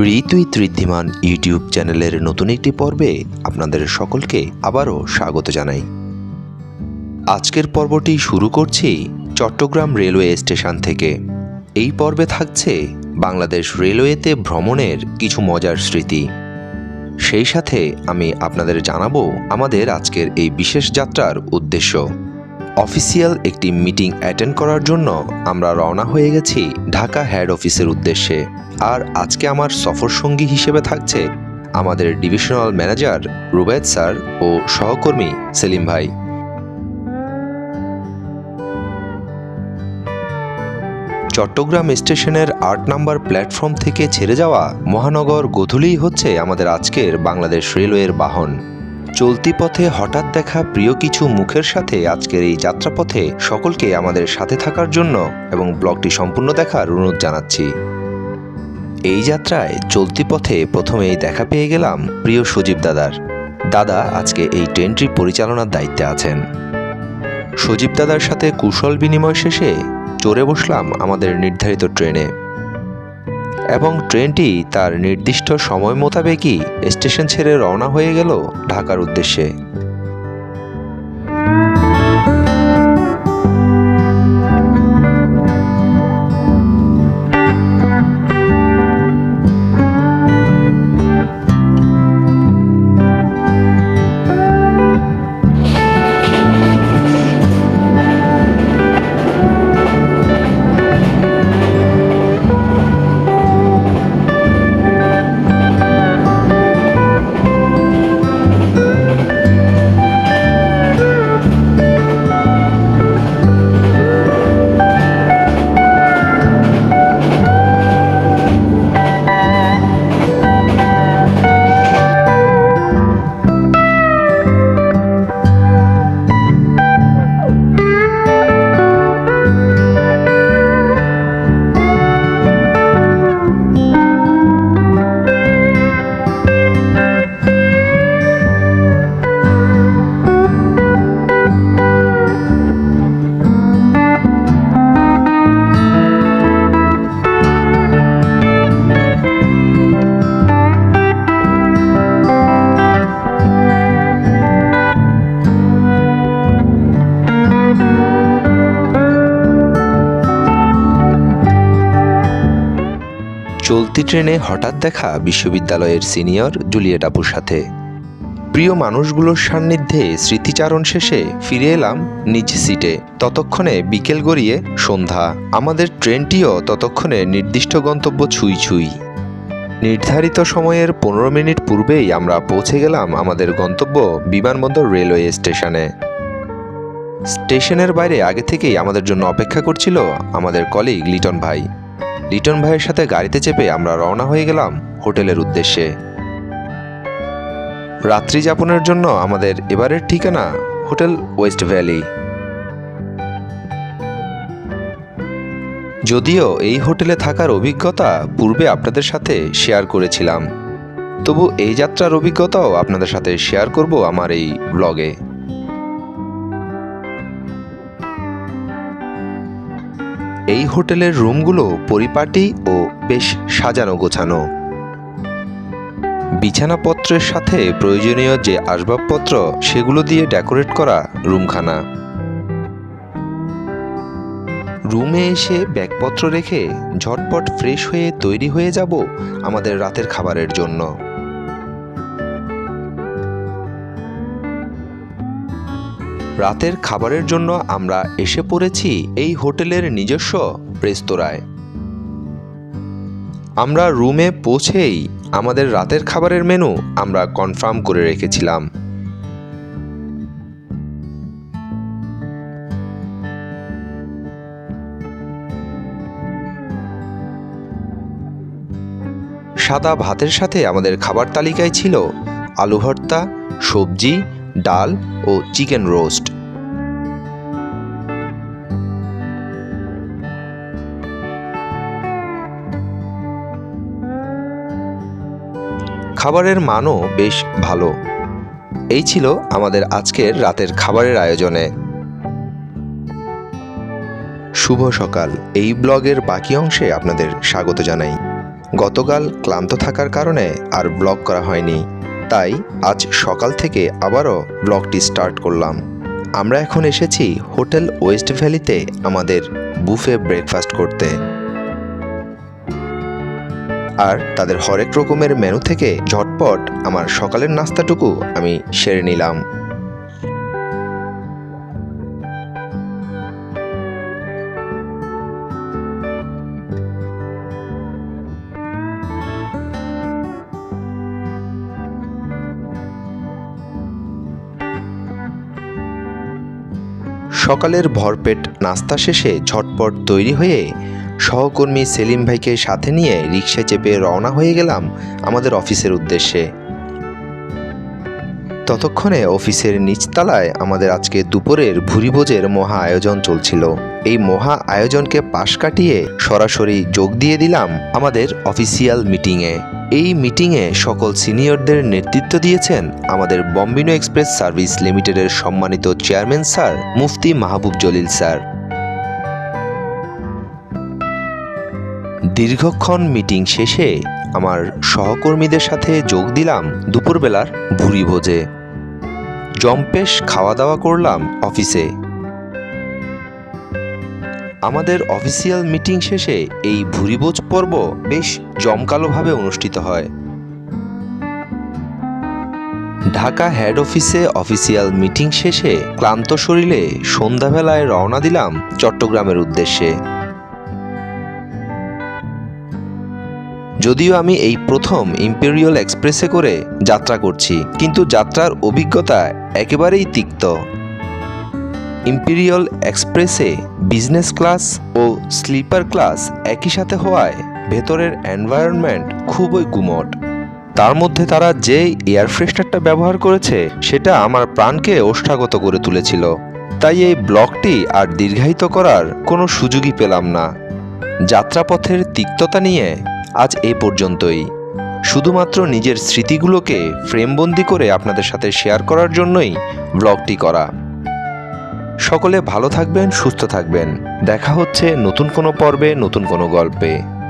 ঋতুই Wriddhiman YouTube চ্যানেলের নতুন একটি পর্বে আপনাদের সকলকে আবারও স্বাগত জানাই। আজকের পর্বটি শুরু করছি চট্টগ্রাম রেলওয়ে স্টেশন থেকে। এই পর্বে থাকছে বাংলাদেশ রেলওয়েতে ভ্রমণের কিছু মজার স্মৃতি। সেই সাথে আমি আপনাদের জানাব আমাদের আজকের এই বিশেষ যাত্রার উদ্দেশ্য। অফিসিয়াল একটি মিটিং অ্যাটেন্ড করার জন্য আমরা রওনা হয়ে গেছি ঢাকা হেড অফিসের উদ্দেশ্যে। আর আজকে আমার সফর সঙ্গী হিসেবে থাকছে আমাদের ডিভিশনাল ম্যানেজার রুবেদ স্যার ও সহকর্মী সেলিম ভাই। চট্টগ্রাম স্টেশনের আট নম্বর প্ল্যাটফর্ম থেকে ছেড়ে যাওয়া মহানগর গোধূলিই হচ্ছে আমাদের আজকের বাংলাদেশ রেলওয়ের বাহন। চলতি পথে হঠাৎ দেখা প্রিয় কিছু মুখের সাথে আজকের এই যাত্রাপথে সকলকে আমাদের সাথে থাকার জন্য এবং ব্লগটি সম্পূর্ণ দেখার অনুরোধ জানাচ্ছি। এই যাত্রায় চলতি পথে প্রথমেই দেখা পেয়ে গেলাম প্রিয় সজীব দাদার। দাদা আজকে এই ট্রেনটি পরিচালনার দায়িত্বে আছেন। সজীব দাদার সাথে কুশল বিনিময় শেষে চড়ে বসলাম আমাদের নির্ধারিত ট্রেনে। এবং ট্রেনটি তার নির্দিষ্ট সময় মোতাবেকই স্টেশন ছেড়ে রওনা হয়ে গেল ঢাকার উদ্দেশ্যে। চলতি ট্রেনে হঠাৎ দেখা বিশ্ববিদ্যালয়ের সিনিয়র জুলিয়েট আপুর সাথে। প্রিয় মানুষগুলোর সান্নিধ্যে স্মৃতিচারণ শেষে ফিরে এলাম নিজ সিটে। ততক্ষণে বিকেল গড়িয়ে সন্ধ্যা। আমাদের ট্রেনটিও ততক্ষণে নির্দিষ্ট গন্তব্য ছুঁই ছুঁই। নির্ধারিত সময়ের পনেরো মিনিট পূর্বেই আমরা পৌঁছে গেলাম আমাদের গন্তব্য বিমানবন্দর রেলওয়ে স্টেশনে। স্টেশনের বাইরে আগে থেকেই আমাদের জন্য অপেক্ষা করছিল আমাদের কলিগ লিটন ভাই। লিটন ভাইয়ের সাথে গাড়িতে চেপে আমরা রওনা হয়ে গেলাম হোটেলের উদ্দেশ্যে। রাত্রি যাপনের জন্য আমাদের এবারের ঠিকানা হোটেল ওয়েস্ট ভ্যালি। যদিও এই হোটেলে থাকার অভিজ্ঞতা পূর্বে আপনাদের সাথে শেয়ার করেছিলাম। তবু এই যাত্রার অভিজ্ঞতাও আপনাদের সাথে শেয়ার করব আমার এই ব্লগে। এই হোটেলের রুমগুলো পরিপাটি ও বেশ সাজানো গোছানো। বিছানাপত্রের সাথে প্রয়োজনীয় যে আসবাবপত্র, সেগুলো দিয়ে ডেকোরেট করা রুমখানা। রুমে এসে ব্যাগপত্র রেখে ঝটপট ফ্রেশ হয়ে তৈরি হয়ে যাব আমাদের রাতের খাবারের জন্য। রাতের খাবারের জন্য আমরা এসে পড়েছি এই হোটেলের নিজস্ব রেস্তোরাঁয়। আমরা রুমে পৌঁছেই আমাদের রাতের খাবারের মেনু আমরা কনফার্ম করে রেখেছিলাম। সাদা ভাতের সাথে আমাদের খাবার তালিকায় ছিল আলু ভর্তা, সবজি, ডাল ও চিকেন রোস্ট। খাবারের মানও বেশ ভালো। এই ছিল আমাদের আজকের রাতের খাবারের আয়োজনে। শুভ সকাল। এই ব্লগের বাকি অংশে আপনাদের স্বাগত জানাই। গতকাল ক্লান্ত থাকার কারণে আর ব্লগ করা হয়নি। তাই আজ সকাল থেকে আবারও ব্লগটি স্টার্ট করলাম। আমরা এখন এসেছি হোটেল ওয়েস্ট ভ্যালিতে আমাদের বুফে ব্রেকফাস্ট করতে। আর তাদের হরেক রকমের মেনু থেকে ঝটপট আমার সকালের নাস্তাটুকু আমি সেরে নিলাম। সকালের ভরপেট নাস্তা শেষে ঝটপট তৈরি হয়ে সহকর্মী সেলিম ভাইকে সাথে নিয়ে রিক্সায় চেপে রওনা হয়ে গেলাম আমাদের অফিসের উদ্দেশ্যে। ততক্ষণে অফিসের নিচতলায় আমাদের আজকে দুপুরের ভুরিভোজের মহা আয়োজন চলছিল। এই মহা আয়োজনকে পাশ কাটিয়ে সরাসরি যোগ দিয়ে দিলাম আমাদের অফিসিয়াল মিটিংয়ে। এই মিটিংয়ে সকল সিনিয়রদের নেতৃত্ব দিয়েছেন আমাদের বম্বিনো এক্সপ্রেস সার্ভিস লিমিটেডের সম্মানিত chairman sir Mufti Mahbub Jalil sir. দীর্ঘক্ষণ মিটিং শেষে আমার সহকর্মীদের সাথে যোগ দিলাম দুপুরবেলার ভুরি ভোজে। জম্পেশ খাওয়া দাওয়া করলাম অফিসে। আমাদের অফিসিয়াল মিটিং শেষে এই ভুরিভোজ পর্ব বেশ জমকালোভাবে অনুষ্ঠিত হয়। ঢাকা হেড অফিসে অফিসিয়াল মিটিং শেষে ক্লান্ত শরীরে সন্ধ্যাবেলায় রওনা দিলাম চট্টগ্রামের উদ্দেশ্যে। যদিও আমি এই প্রথম ইম্পেরিয়াল এক্সপ্রেসে করে যাত্রা করছি, কিন্তু যাত্রার অভিজ্ঞতা একেবারেই তিক্ত। ইম্পেরিয়াল এক্সপ্রেসে বিজনেস ক্লাস ও স্লিপার ক্লাস একই সাথে হওয়ায় ভেতরের এনভায়রনমেন্ট খুবই গুমট তার মধ্যে তারা যে এয়ার ফ্রেশনারটা ব্যবহার করেছে, সেটা আমার প্রাণকে ওষ্ঠাগত করে তুলেছিল। তাই এই ব্লগটি আর দীর্ঘায়িত করার কোনো সুযোগই পেলাম না। যাত্রাপথের তিক্ততা নিয়ে আজ এ পর্যন্তই। শুধুমাত্র নিজের স্মৃতিগুলোকে ফ্রেমবন্দি করে আপনাদের সাথে শেয়ার করার জন্যই ব্লগটি করা। সকলে ভালো থাকবেন, সুস্থ থাকবেন। দেখা হচ্ছে নতুন কোনো পর্বে, নতুন কোনো গল্পে।